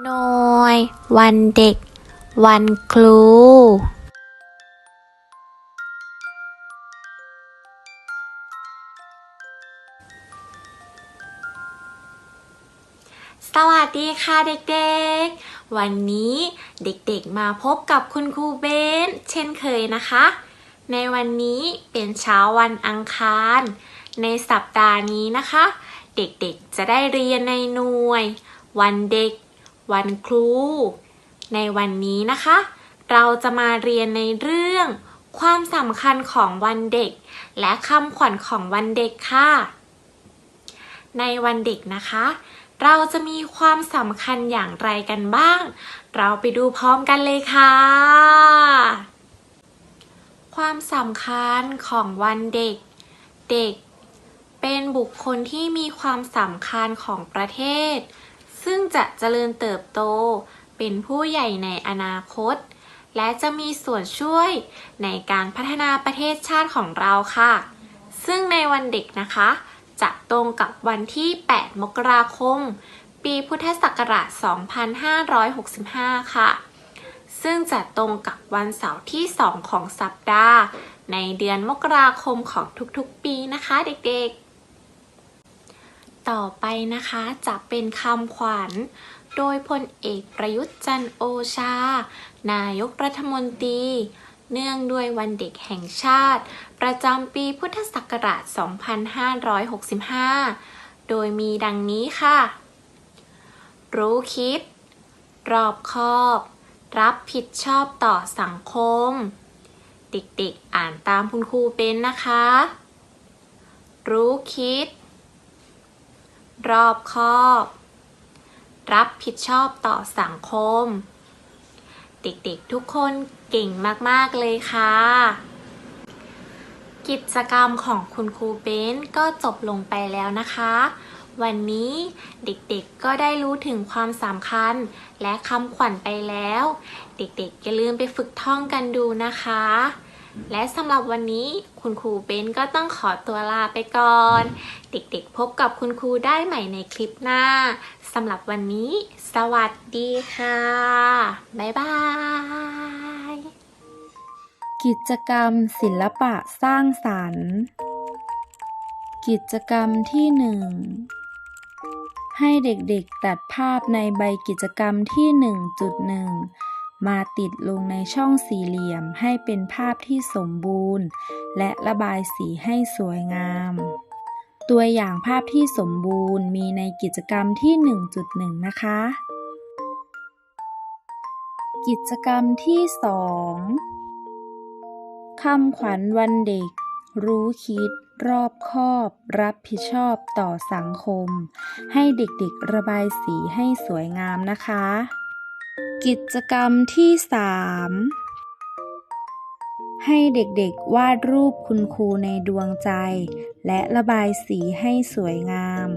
หน่วย วันเด็ก วันครู สวัสดีค่ะเด็กๆ วันนี้เด็กๆมาพบกับคุณครูเบนเช่นเคยนะคะ ในวันนี้เป็นเช้าวันอังคาร ในสัปดาห์นี้นะคะ เด็กๆจะได้เรียนในหน่วย วันเด็ก วันครู ในวันนี้นะคะ เราจะมาเรียนในเรื่อง ความสำคัญของวันเด็ก และคำขวัญของวันเด็กค่ะ ในวันเด็กนะคะ เราจะมีความสำคัญอย่างไรกันบ้าง เราไปดูพร้อมกันเลยค่ะ ความสำคัญของวันเด็ก เด็กเป็นบุคคลที่มีความสำคัญของประเทศ ซึ่งจะเจริญเติบโต เป็นผู้ใหญ่ในอนาคต และจะมีส่วนช่วยในการพัฒนาประเทศชาติของเราค่ะ ซึ่งในวันเด็กนะคะ จะตรงกับวันที่ 8 มกราคม ปีพุทธศักราช 2565 ค่ะ ซึ่งจะตรงกับวันเสาร์ที่ 2 ของสัปดาห์ ในเดือนมกราคมของทุกๆ ปีนะคะเด็กๆ ต่อไปนะคะจะเป็นคำขวัญ โดยพลเอกประยุทธ์จันโอชา นายกรัฐมนตรี เนื่องด้วยวันเด็กแห่งชาติ ประจำปีพุทธศักราช 2565 โดยมีดังนี้ค่ะ รู้คิด รอบคอบ รับผิดชอบต่อสังคม เด็กๆอ่านตามคุณครูเป็นนะคะ รู้คิด รอบคอบ รับผิดชอบต่อสังคม เด็กๆทุกคนเก่งมากๆเลยค่ะ กิจกรรมของคุณครูเบนก็จบลงไปแล้วนะคะ วันนี้เด็กๆก็ได้รู้ถึงความสำคัญและคำขวัญไปแล้ว เด็กๆอย่าลืมไปฝึกท่องกันดูนะคะ และสำหรับวันนี้คุณครูเบนก็ต้องขอตัวลาไปก่อน เด็กๆพบกับคุณครูได้ใหม่ในคลิปหน้าสำหรับวันนี้ สวัสดีค่ะ บ๊ายบาย กิจกรรมศิลปะสร้างสรรค์ กิจกรรมที่หนึ่งให้เด็กๆตัดภาพในใบกิจกรรมที่ 1.1 มาติดลงในช่องสี่เหลี่ยมให้เป็นภาพที่สมบูรณ์ และระบายสีให้สวยงาม ตัวอย่างภาพที่สมบูรณ์มีในกิจกรรมที่ 1.1 นะคะ กิจกรรมที่ 2 คำขวัญวันเด็ก รู้คิดรอบคอบรับผิดชอบต่อสังคม ให้เด็กๆระบายสีให้สวยงามนะคะ กิจกรรมที่ 3 ให้เด็กๆวาดรูปคุณครูในดวงใจ และระบายสีให้สวยงาม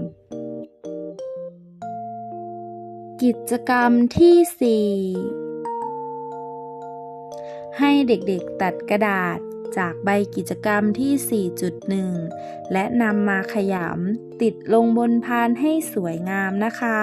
กิจกรรมที่ 4 ให้เด็กๆตัดกระดาษจากใบกิจกรรมที่ 4.1 และนำมาขยำติดลงบนพานให้สวยงามนะคะ